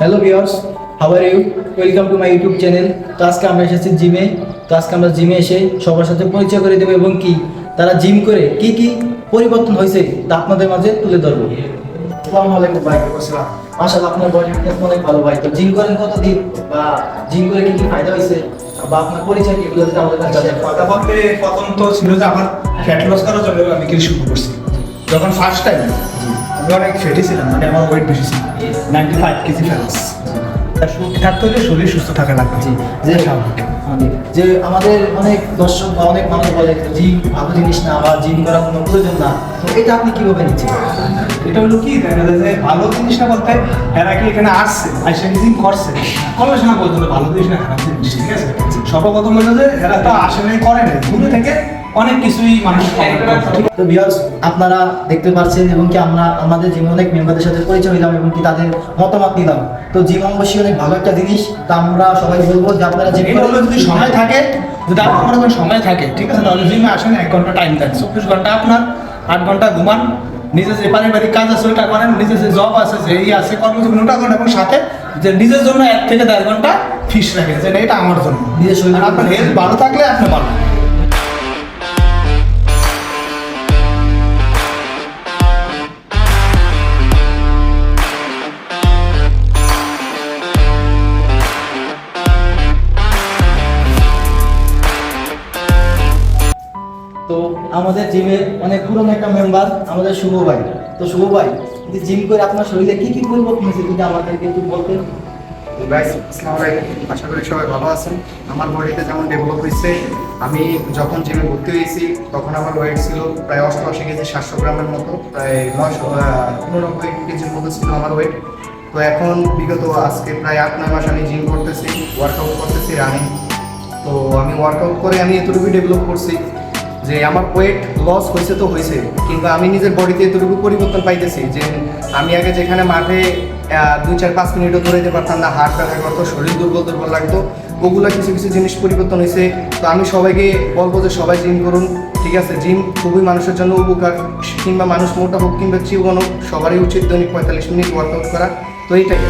Hello viewers how are you welcome to my YouTube channel তো আজকে আমরা এসেছি জিমে তো আজকে আমরা জিমে এসে সবার সাথে পরিচয় করে দেবো এবং কি? তারা জিম করে কি কি পরিবর্তন হয়েছে তা আপনাদের মাঝে তুলে ধরবো। আসসালামু আলাইকুম ভাই মাশাআল্লাহ, আপনার বডি ফিটনেস অনেক ভালো ভাই। তো জিম করেন কতদিন? বা জিম করে কি কি ফায়দা হয়েছে? বা আপনার পরিচয় কি? যদি আমাদের কাছে কথা বলতে প্রথম তো ছিল যে আমার ফ্যাট লস করার জন্য আমি কিছু শুরু করছি। যখন ফার্স্ট টাইম আমি অনেক ফ্যাটি ছিলাম মানে আমার ওয়েট বেশি ছিল। নাইনটি ফাইভ কেজি ফেলাস থাকতে হলে শরীর সুস্থ থাকা লাগবে। যে স্বাভাবিক। আমাদের যে আমাদের অনেক দর্শক বা অনেক মানুষ বলে জিম ভালো জিনিস না বা জিম করার কোনো প্রয়োজন না। তো এটা আপনি কীভাবে নিচ্ছেন? এটা হলো কি? দেখা যায় যে ভালো জিনিস না বলতে এরা কি এখানে আসছে? আইসা জিম করছে? গবেষণা বলতে হলো ভালো জিনিস না খারাপ জিনিস ঠিক আছে? সর্বপ্রথম হলো যে এরা তো আসে নাই করে নাই। দূরে থেকে অনেক কিছুই মানুষ তো ভিউয়ার্স আপনারা দেখতে পাচ্ছেন এবং কি আমরা আমাদের জিম অনেক মেম্বারদের সাথে পরিচয় হইলাম এবং কি তাদের মতামত নিলাম তো জিম অবশ্যই অনেক ভালো একটা জিনিস তো আমরা সবাই বলব যে আপনারা এটা যদি সময় থাকে যদি আপনার সময় থাকে ঠিক আছে? তাহলে জিমে আসেন এক ঘণ্টা টাইম দেন। চব্বিশ ঘণ্টা আপনার আট ঘণ্টা ঘুমান। নিজে যে পারিবারিক কাজ আছে ওইটা করেন নিজের যে জব আছে যে ই আছে কর্মজীবন ওটা করেন এবং সাথে যে নিজের জন্য এক থেকে দেড় ঘণ্টা ফিস রাখেন। যে এটা আমার জন্য। নিজের শরীর- আপনার হেলথ ভালো থাকলে আপনি ভালো। আমাদের জিমের অনেক পুরনো একটা মেম্বার আমাদের শুভ ভাই। তো শুভ ভাই যে জিম করে আপনার শরীরে কি কি পরিবর্তন হয়েছে, যদি আমাদেরকে একটু বলতেন। আশা করি সবাই ভালো আছেন। আমার বডিতে যেমন ডেভেলপ হয়েছে, আমি যখন জিমে ভর্তি হয়েছি, তখন আমার ওয়েট ছিল প্রায় অষ্টআশি কেজি, সাতশো গ্রামের মতো, প্রায় নশো উননব্বই কেজির মতো ছিল আমার ওয়েট তো এখন বিগত আজকে প্রায় আট, নয় মাস আমি জিম করতেছি ওয়ার্কআউট করতেছি রানিং তো আমি ওয়ার্কআউট করে আমি এতটুকুই ডেভেলপ করছি। যে আমার ওয়েট লস হয়েছে তো হয়েছে কিন্তু আমি নিজের বডিতে এতটুকু পরিবর্তন পাইতেছি যে আমি আগে যেখানে মাঠে দুই চার পাঁচ মিনিটও দৌড়াইতে পারতাম না হাত ব্যথা করতো শরীর দুর্বল দুর্বল লাগতো, ওগুলো কিছু কিছু জিনিস পরিবর্তন হয়েছে। তো আমি সবাইকে বলব যে সবাই জিম করুন, ঠিক আছে? জিম খুবই মানুষের জন্য উপকার, কিংবা মানুষ মোটা হোক কিংবা চিউগন হোক সবারই উচিত দৈনিক পঁয়তাল্লিশ মিনিট ওয়ার্কআউট করা। তো এইটাই।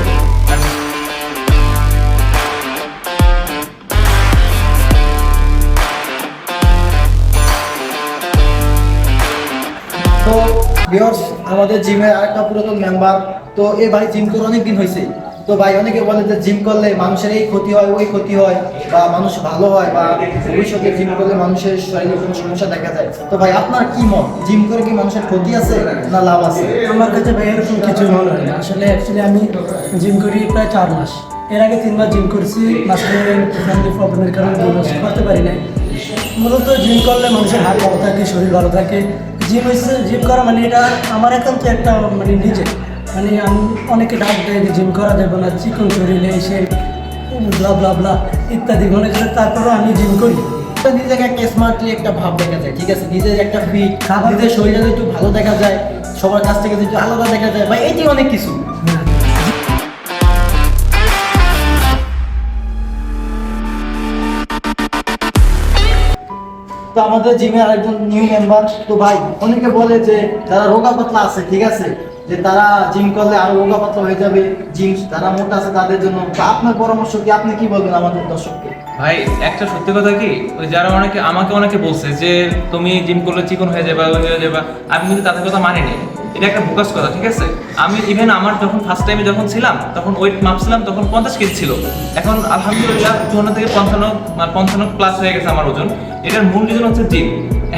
ভিউয়ার্স আমাদের জিমের আরেকটা পুরাতন মেম্বার তো এই ভাই জিম করে অনেক দিন হয়েছে। তো ভাই অনেকে বলে যে জিম করলে মানুষের এই ক্ষতি হয়, ওই ক্ষতি হয়, বা মানুষ ভালো হয়, বা ভবিষ্যতে জিম করলে মানুষের শরীরে কোনো সমস্যা দেখা যায়। তো ভাই, আপনার কি মত? জিম করে কি মানুষের ক্ষতি আছে না লাভ আছে? আমার কাছে ভাই এরকম কিছু মনে হয় না। আসলে অ্যাকচুয়ালি আমি জিম করি প্রায় চার মাস। এর আগে তিনবার জিম করছি ফ্যামিলি প্রবলেমের কারণে মাস করতে পারি নাই। মূলত জিম করলে মানুষের হাত ভালো থাকে, শরীর ভালো থাকে। জিম হয়েছে জিম করা মানে এটা আমার একান্ত একটা মানে নিজে। মানে আমি অনেকে ডাক দেয় যে জিম করা যাবে না চিকন শরীরে এসে ব্লা ব্লা ব্লা ইত্যাদি। মনে করে তারপরেও আমি জিম করি। নিজেকে একটা স্মার্টলি একটা ভাব দেখা যায় ঠিক আছে? নিজের একটা ফিট খাবার- নিজের শরীরে একটু ভালো দেখা যায় সবার কাছ থেকে একটু আলাদা দেখা যায় বা এটি অনেক কিছু। আমাদের জিমের আরেকজন নিউ মেম্বার তো ভাই অনেকে বলে যে তারা রোগা পাতলা আছে, ঠিক আছে? যে তারা জিম করলে আরও রোগা পাতলা হয়ে যাবে জিম যারা মোটা আছে তাদের জন্য। আপনার পরামর্শ কি? আপনি কি বলবেন আমাদের দর্শককে? ভাই, একটা সত্যি কথা কি? ওই যারা অনেকে, আমাকে অনেকে বলছে যে, তুমি জিম করলে চিকন হয়ে যাবে হয়ে যাবে। আমি কিন্তু তাদের কথা মানিনি। এটা একটা বোকাস কথা, ঠিক আছে? আমি ইভেন আমার যখন ফার্স্ট টাইমে যখন ছিলাম, তখন ওয়েট মাপছিলাম, তখন পঞ্চাশ কেজি ছিল। এখন আলহামদুলিল্লাহ চুয়ান্ন থেকে পঞ্চান্ন মানে পঞ্চান্ন প্লাস হয়ে গেছে আমার ওজন। এটার মূল রিজন হচ্ছে জিম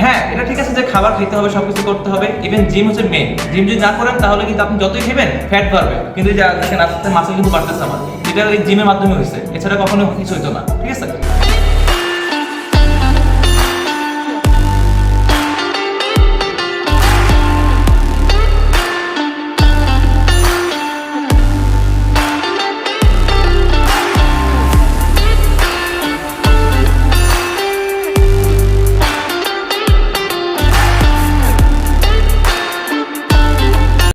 হ্যাঁ এটা ঠিক আছে যে খাবার খেতে হবে, সবকিছু করতে হবে। ইভেন জিম হচ্ছে মেন জিম যদি না করেন, তাহলে কিন্তু আপনি যতই খেবেন ফ্যাট বাড়বে। কিন্তু দেখেন আস্তে আস্তে মাসে কিন্তু বাড়তেছে আমার। এটা এই জিমের মাধ্যমে হয়েছে। এছাড়া কখনো কিছু হইতো না। ঠিক আছে?